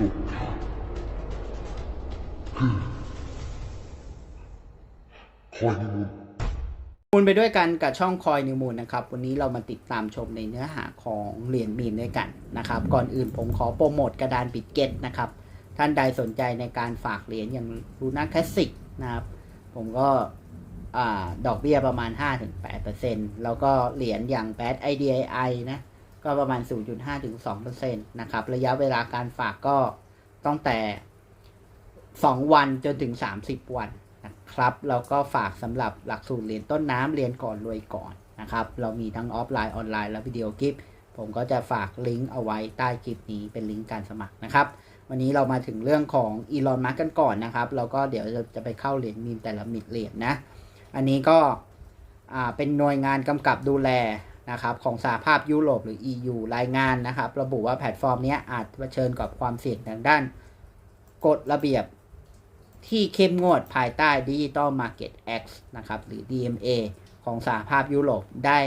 สุดคอยนิมูลมูลไปด้วยกันกับช่องคอยนิวมูลนะครับ วันนี้เรามาติดตามชมในเนื้อหาของเหรียญมีมด้วยกันนะครับ ก่อนอื่นผมขอโปรโมทกระดานบิดเก็ตนะครับ ท่านใดสนใจในการฝากเหรียญอย่างลูน่าคลาสสิกนะครับ ผมก็อดอกเบี้ยประมาณ 5-8%แล้วก็เหรียญอย่างแบด IDII นะ ก็ประมาณ 0.5-2%นะครับ ระยะเวลาการฝากก็ตั้งแต่ 2 วันจนถึง 30 วันนะครับ แล้วก็ฝากสำหรับหลักสูตรเรียนต้นน้ำเรียนก่อนรวยก่อนนะครับ เรามีทั้งออฟไลน์ออนไลน์และวิดีโอคลิป ผมก็จะฝากลิงก์เอาไว้ใต้คลิปนี้เป็นลิงก์การสมัครนะครับ วันนี้เรามาถึงเรื่องของอีลอนมัสกันก่อนนะครับ แล้วก็เดี๋ยวจะจะไปเข้าเหรียญมีมแต่ละมิดเหรียญนะ อันนี้ก็เป็นหน่วยงานกำกับดูแล นะครับของสหภาพยุโรปหรือ EU รายงานนะครับ ระบุว่าแพลตฟอร์มนี้อาจเผชิญกับความเสี่ยงทางด้าน กฎระเบียบที่เข้มงวดภายใต้ Digital Market Act นะครับหรือ DMA ของสหภาพยุโรปได้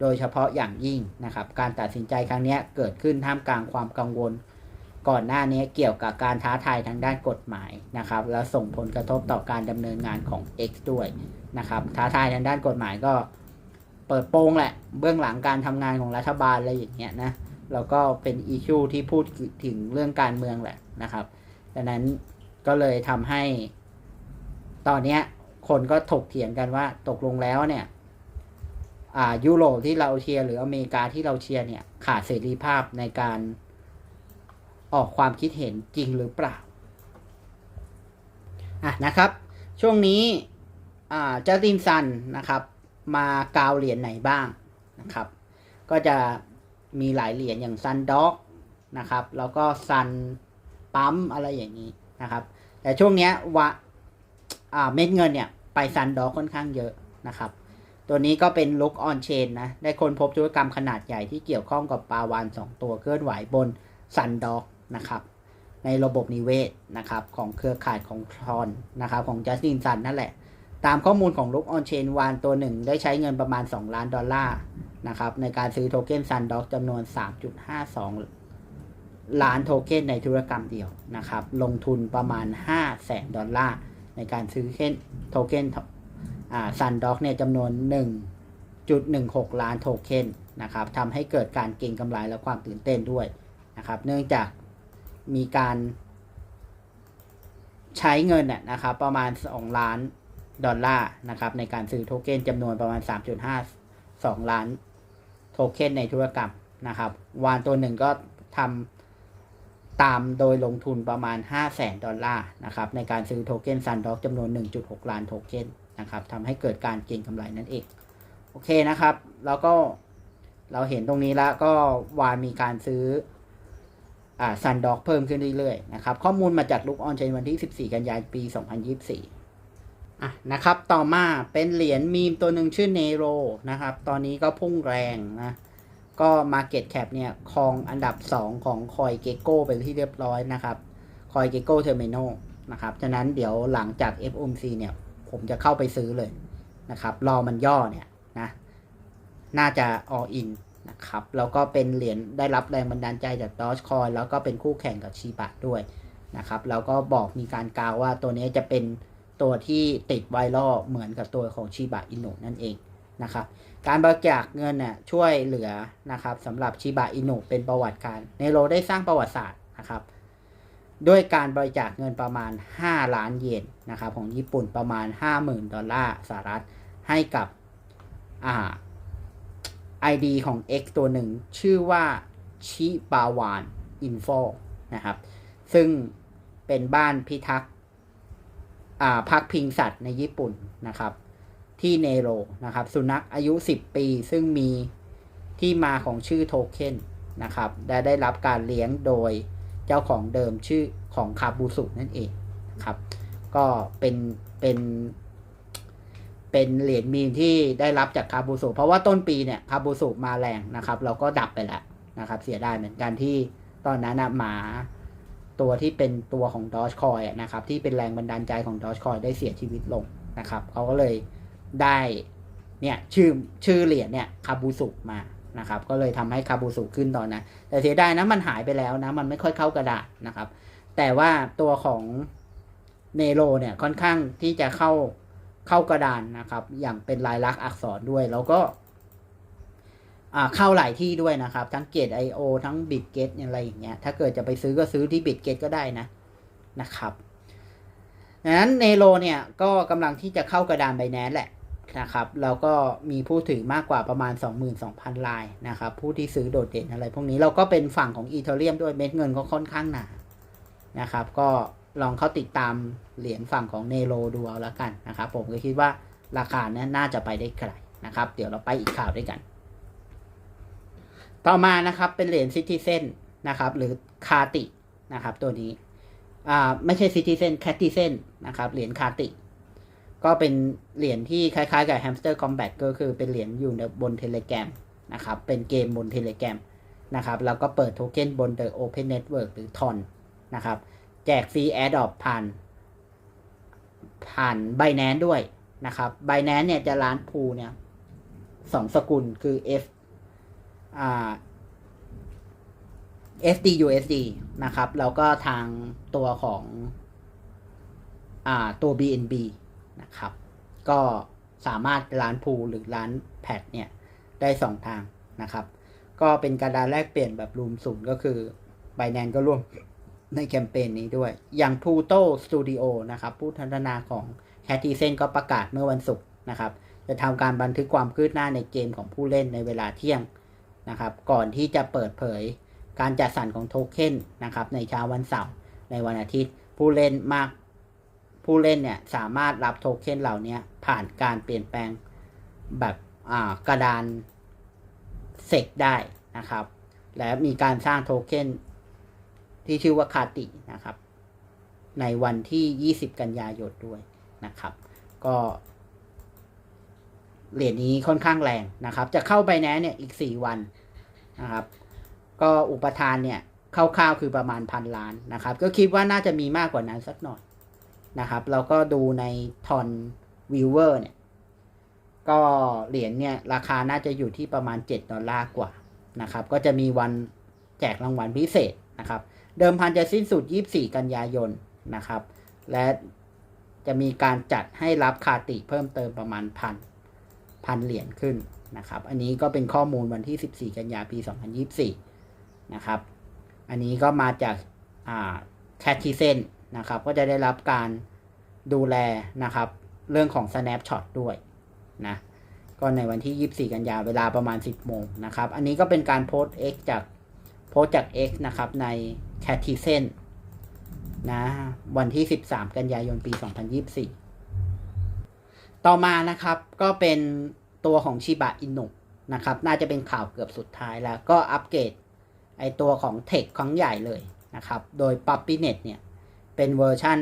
โดยเฉพาะอย่างยิ่งนะครับ การตัดสินใจครั้งนี้เกิดขึ้นท่ามกลางความกังวล ก่อนหน้านี้เกี่ยวกับการท้าทายทางด้านกฎหมายนะครับ แล้วส่งผลกระทบต่อการดำเนินงานของ X ด้วยนะครับ ท้าทายทางด้านกฎหมายก็ เปิดโปงแหละ เบื้องหลังการทำงานของรัฐบาลอะไรอย่างเงี้ยนะแล้วก็เป็นอิชูที่พูดถึงเรื่องการเมืองแหละนะครับดังนั้นก็เลยทำให้ ตอนเนี้ยคนก็ถกเถียงกันว่าตกลงแล้วเนี่ยอ่ายุโรปที่เราเชียร์หรืออเมริกาที่เราเชียร์เนี่ยขาดเสรีภาพในการออกความคิดเห็นจริงหรือเปล่าอะนะครับ ช่วงนี้อ่าเจ้าตินซันนะครับ มากาวเหรียญไหนบ้างนะครับ ก็จะมีหลายเหรียญอย่างซันด็อกนะครับ แล้วก็ซันปั๊มอะไรอย่างนี้นะครับ แต่ช่วงเนี้ยวะอ่าเม็ดเงินเนี่ย ไปซันด็อกค่อนข้างเยอะนะครับ ตัวนี้ก็เป็นลุกออนเชนนะ ได้คนพบธุรกรรมขนาดใหญ่ที่เกี่ยวข้องกับปลาวาน 2 ตัวเคลื่อนไหวบนซันด็อกนะครับในระบบนิเวศนะครับของเครือข่ายของทรอนนะครับของจัสตินซันนั่นแหละ ตามข้อมูลของลุกออนเชนวานตัวหนึ่งได้ใช้เงินประมาณ 2 ล้านดอลลาร์นะครับในการซื้อโทเค็นซันด็อกจำนวน 3.52 ล้านโทเค็นในธุรกรรมเดียวนะครับ ลงทุนประมาณ 5 แสนดอลลาร์ในการซื้อเคนโทเค็นซันด็อกเนี่ยจำนวน 1.16 ล้านโทเค็นนะครับทำให้เกิดการเก็งกำไรและความตื่นเต้นด้วยนะครับ เนื่องจากมีการใช้เงินน่ะนะครับประมาณ 2 ล้าน ดอลลาร์นะครับในการซื้อโทเค็นจำนวนประมาณ 3.52 ล้านโทเค็นในธุรกรรมนะครับ วานตัวหนึ่งก็ทำตามโดยลงทุนประมาณ 5 0 0แสนดอลลาร์นะครับในการซื้อโทเค็นซันด็อกจำนวน 1.6 ล้านโทเค็นนะครับทำให้เกิดการเก็งกำไรนั่นเอง โอเคนะครับ แล้วก็เราเห็นตรงนี้แล้วก็วานมีการซื้อซันด็อกเพิ่มขึ้นเรื่อยๆนะครับ ข้อมูลมาจากลุกออนเชนวันที่ 14 กันยายนปี 2024 อะนะครับต่อมาเป็นเหรียญมีมตัวหนึ่งชื่อเนโรนะครับ ตอนนี้ก็พุ่งแรงนะก็ Market Cap เนี่ยครองอันดับ 2 ของคอยเกโก้เป็นที่เรียบร้อยนะครับคอยเกโก้เทอร์มินอลนะครับฉะนั้นเดี๋ยวหลังจาก FOMC เนี่ยผมจะเข้าไปซื้อเลยนะครับ รอมันย่อเนี่ยนะน่าจะ all in นะครับแล้วก็เป็นเหรียญได้รับแรงบันดาลใจจาก Dogecoin แล้วก็เป็นคู่แข่งกับชีบะด้วยนะครับแล้วก็บอกมีการกล่าวว่าตัวนี้จะเป็น ตัวที่ติดไวรัลเหมือนกับตัวของชีบะอินุนั่นเองนะครับการบริจาคเงินเนี่ยช่วยเหลือนะครับสำหรับชิบะอินุเป็นประวัติการเนโรได้สร้างประวัติศาสตร์นะครับด้วยการบริจาคเงินประมาณ 5 ล้านเยนนะครับของญี่ปุ่นประมาณ 50,000 ดอลลาร์สหรัฐให้กับอ่า ID ของ X ตัวหนึ่ง ชื่อว่าชิบาวานอินโฟนะครับซึ่งเป็นบ้านพิทักษ์ พักพิงสัตว์ในญี่ปุ่นนะครับ ที่เนโรนะครับ สุนัขอายุ 10 ปี ซึ่งมีที่มาของชื่อโทเค็นนะครับและได้รับการเลี้ยงโดยเจ้าของเดิมชื่อของคาบูสุนั่นเองนะครับ ก็เป็นเป็น เป็นเหรียญมีมที่ได้รับจากคาบูสุเพราะว่าต้นปีเนี่ยคาบูสุมาแรงนะครับ เราก็ดับไปแล้วนะครับ เสียดายเหมือนกันที่ตอนนั้นนะหมา ตัวที่เป็นตัวของดอชคอยนะครับที่เป็นแรงบันดาลใจของดอชคอยได้เสียชีวิตลงนะครับเขาก็เลยได้เนี่ยชื่อชื่อเหรียญเนี่ยคาบูสุมานะครับก็เลยทำให้คาบูสุขึ้นตอนนั้นแต่เสียดายนะมันหายไปแล้วนะมันไม่ค่อยเข้ากระดาษนะครับ แต่ว่าตัวของเนโรเนี่ยค่อนข้างที่จะเข้าเข้ากระดานนะครับ อย่างเป็นลายลักษณ์อักษรด้วย แล้วก็ เข้าหลายที่ด้วยนะครับ ทั้งเกตไอโอทั้งบิตเกตอะไรอย่างเงี้ยถ้าเกิดจะไปซื้อก็ซื้อที่บิตเกตก็ได้นะนะครับดังนั้นเนโรเนี่ยก็กำลังที่จะเข้ากระดานไบแนนแหละนะครับแล้วก็มีผู้ถือมากกว่าประมาณ 22,000 ลายนะครับผู้ที่ซื้อโดดเด่นอะไร พวกนี้เราก็เป็นฝั่งของอีเทเรียมด้วยเม็ดเงินก็ค่อนข้างหนานะครับ ก็ลองเข้าติดตามเหรียญฝั่งของเนโรดูเอาล้วกันนะครับ ผมก็คิดว่าราคาเนี้น่าจะไปได้ไกลนะครับ เดี๋ยวเราไปอีกข่าวด้วยกัน ต่อมานะครับเป็นเหรียญซิติเซนนะครับหรือคาตินะครับตัวนี้อ่าไม่ใช่ซิติเซนแคติเซนนะครับเหรียญคาติ ก็เป็นเหรียญที่คล้ายๆกับ Hamster Combat ก็คือเป็นเหรียญอยู่ในบนเทเล r a m นะครับเป็นเกมบนเทเล r a m นะครับแล้วก็เปิดโทเค็นบน The Open Network หรือ TON นะครับแจกฟรี Airdrop ผ่าน ผ่าน Binance ด้วยนะครับ Binance เนี่ยจะร้านพูเนี่ยสองสกุลคือ F อ่า SDUSD นะครับ แล้วก็ทางตัวของอตัว BNB นะครับ ก็สามารถร้านพูหรือร้านแพดเนี่ย ได้สองทางนะครับ ก็เป็นการดานแลกเปลี่ยนแบบรูมศูนย์ก็คือ b บ n a n c e ก็ร่วมในแคมเปญนี้ด้วย อย่าง Pluto Studio นะครับ ผู้พัฒนาของ c a t i z e n ก็ประกาศเมื่อวันศุกร์นะครับ จะทำการบันทึกความคืบหน้าในเกมของผู้เล่นในเวลาเที่ยง นะครับ ก่อนที่จะเปิดเผยการจัดสรรของโทเค็นนะครับ ในเช้าวันเสาร์ในวันอาทิตย์ ผู้เล่นมากผู้เล่นเนี่ยสามารถรับโทเค็นเหล่านี้ผ่านการเปลี่ยนแปลงแบบกระดานเซกได้นะครับ และมีการสร้างโทเค็นที่ชื่อว่าคาตินะครับ ในวันที่ 20 กันยายนด้วยนะครับ ก็ เหรียญนี้ค่อนข้างแรงนะครับ จะเข้าไปแน่เนี่ยอีก 4 วันนะครับ ก็อุปทานเนี่ยคร่าวๆคือประมาณพันล้านนะครับ ก็คิดว่าน่าจะมีมากกว่านั้นสักหน่อยนะครับ เราก็ดูในทอนวิวเวอร์เนี่ย ก็เหรียญเนี่ยราคาน่าจะอยู่ที่ประมาณ 7 ดอลลาร์กว่านะครับ ก็จะมีวันแจกรางวัลพิเศษนะครับ เดิมพันจะสิ้นสุด 24 กันยายนนะครับ และจะมีการจัดให้รับคาติเพิ่มเติมประมาณพัน พันเหรียญขึ้นนะครับ อันนี้ก็เป็นข้อมูลวันที่ 14 กันยาปี 2024 นะครับ อันนี้ก็มาจากแคททีเซนนะครับ ก็จะได้รับการดูแลนะครับ เรื่องของ snapshot ด้วยนะก็ในวันที่ 24 กันยาเวลาประมาณ 10 โมงนะครับ อันนี้ก็เป็นการโพสต์ X จากโพสต์จาก X นะครับ ใน c a t i z e n นะวันที่ 13 กันยายนปี 2024 ต่อมานะครับก็เป็นตัวของชิบะอินุนะครับ น่าจะเป็นข่าวเกือบสุดท้ายแล้วก็อัปเกรดไอตัวของ Tech ครั้งใหญ่เลยนะครับ โดย p u p p y n e t เนี่ยเป็นเวอร์ชัน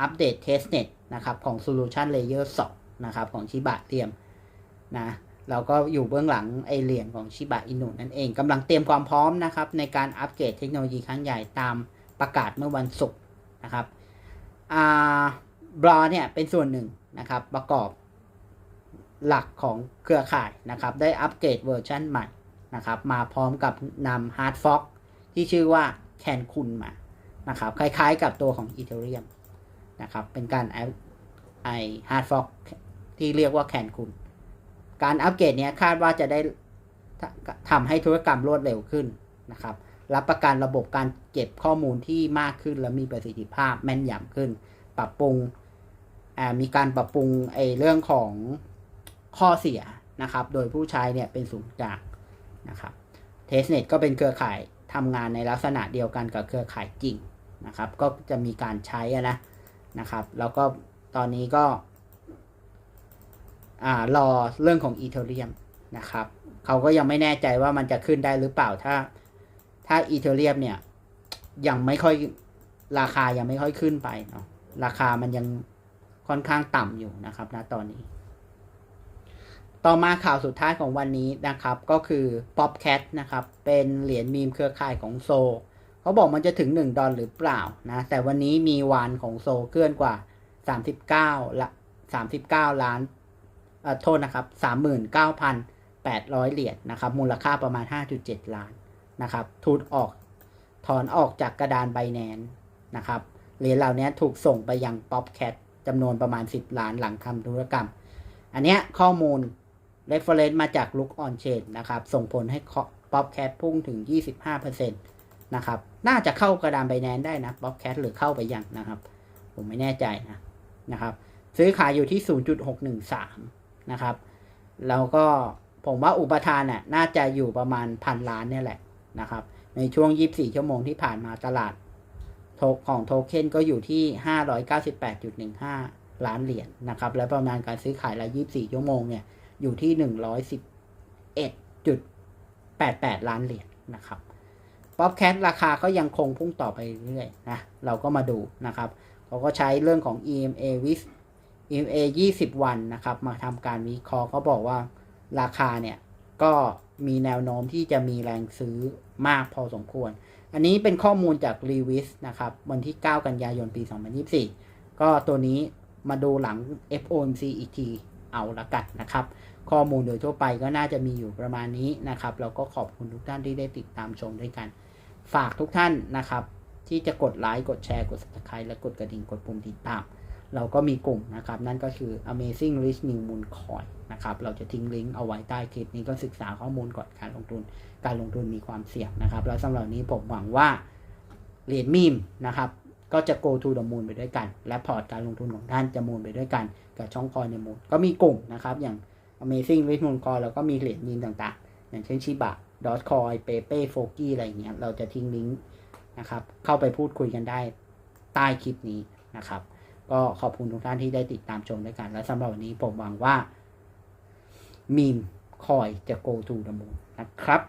อัปเดต Testnet นะครับของ Solution Layer 2นะครับของชิบะเตรียมนะเราก็อยู่เบื้องหลังไอเหรียญของชิบะอินุนั่นเองกำลังเตรียมความพร้อมนะครับในการอัปเกรดเทคโนโลยีครั้งใหญ่ตามประกาศเมื่อวันศุกร์นะครับอ่าบลอเนี่ยเป็นส่วนหนึ่ง นะครับ ประกอบหลักของเครือข่ายนะครับ ได้อัปเกรดเวอร์ชันใหม่นะครับ มาพร้อมกับนำฮาร์ดฟ็อกที่ชื่อว่าแคนคุณมานะครับ คล้ายๆกับตัวของอีเทเรียมนะครับ เป็นการไอฮาร์ดฟ็อกที่เรียกว่าแคนคุณ การอัปเกรดเนี้ยคาดว่าจะได้ทำให้ธุรกรรมรวดเร็วขึ้นนะครับ รับประกันระบบการเก็บข้อมูลที่มากขึ้นและมีประสิทธิภาพแม่นยำขึ้น ปรับปรุง มีการปรับปรุงไอเรื่องของข้อเสียนะครับ โดยผู้ใช้เนี่ยเป็นศูนย์กลางนะครับ Testnet ก็เป็นเครือข่ายทำงานในลักษณะเดียวกันกับเครือข่ายจริงนะครับ ก็จะมีการใช้นะนะครับ แล้วก็ตอนนี้ก็รอเรื่องของอีเทเรียมนะครับเขาก็ยังไม่แน่ใจว่ามันจะขึ้นได้หรือเปล่าถ้า ถ้าอีเทเรียมเนี่ยยังไม่ค่อยราคายังไม่ค่อยขึ้นไปเนาะราคามันยัง ค่อนข้างต่ำอยู่นะครับณตอนนี้ ต่อมาข่าวสุดท้ายของวันนี้นะครับก็คือ Popcat นะครับ เป็นเหรียญมีมเครือข่ายของโซ เขาบอกมันจะถึง 1 ดอลหรือเปล่านะแต่วันนี้มีวานของโซเคลื่อนกว่า 39ละ39 ล้านโทษนะครับ800 เหรียญนะครับ มูลค่าประมาณ 5.7 ล้านนะครับทุนออกถอนออกจากกระดานไบแนนนะครับเหรียญเหล่านี้ถูกส่งไปยัง Popcat จำนวนประมาณ 10 ล้านหลังทำธุรกรรม อันเนี้ยข้อมูล reference มาจาก Look on Chain นะครับ ส่งผลให้ Popcat พุ่งถึง 25%นะครับ น่าจะเข้ากระดานไบแนนได้นะ Popcat หรือเข้าไปยังนะครับ ผมไม่แน่ใจนะนะครับ ซื้อขายอยู่ที่ 0.613 นะครับ แล้วก็ผมว่าอุปทานน่ะน่าจะอยู่ประมาณพันล้านเนี่ยแหละนะครับ ในช่วง 24 ชั่วโมงที่ผ่านมาตลาด โทของโทเค็นก็อยู่ที่ 598.15 ล้านเหรียญนนะครับ และประมาณการซื้อขายราย 24 ชั่วโมงเนี่ย อยู่ที่ 111.88 ล้านเหรียญนนะครับป๊อปแคทราคาก็ยังคงพุ่งต่อไปเรื่อยๆนะ เราก็มาดูนะครับ เขาก็ใช้เรื่องของ EMA with EMA 20 วันนะครับ มาทำการวิเคราะห์เขาบอกว่าราคาเนี่ย ก็มีแนวโน้มที่จะมีแรงซื้อมากพอสมควร อันนี้เป็นข้อมูลจากรีวิสนะครับ วันที่ 9 กันยายนปี 2024 ก็ตัวนี้มาดูหลัง FOMC อีกทีเอาละกันนะครับ ข้อมูลโดยทั่วไปก็น่าจะมีอยู่ประมาณนี้นะครับ แล้วก็ขอบคุณทุกท่านที่ได้ติดตามชมด้วยกัน ฝากทุกท่านนะครับ ที่จะกดไลค์กดแชร์กด subscribe และกดกระดิ่งกดปุ่มติดตาม เราก็มีกลุ่มนะครับ นั่นก็คือ Amazing Rich New Moon Coin นะครับ เราจะทิ้งลิงก์เอาไว้ใต้คลิปนี้ก็ศึกษาข้อมูลก่อนการลงทุน การลงทุนมีความเสี่ยงนะครับ แล้วสำหรับนี้ผมหวังว่าเหรียญมีมนะครับ ก็จะ go to the moon ไปด้วยกัน และพอร์ตการลงทุนของท่านจะมูลไปด้วยกัน กับช่องคอยในมูลก็มีกลุ่มนะครับ อย่าง Amazing Rich Moon Coin แล้วก็มีเหรียญมีมต่างๆ อย่างเช่นชิบะดอทคอยเปเป้โฟกี้อะไรเงี้ย เราจะทิ้งลิงก์นะครับ เข้าไปพูดคุยกันได้ใต้คลิปนี้นะครับ ก็ขอบคุณทุกท่านที่ได้ติดตามชมด้วยกัน และสำหรับวันนี้ผมหวังว่ามีมคอยจะ go to the moon นะครับ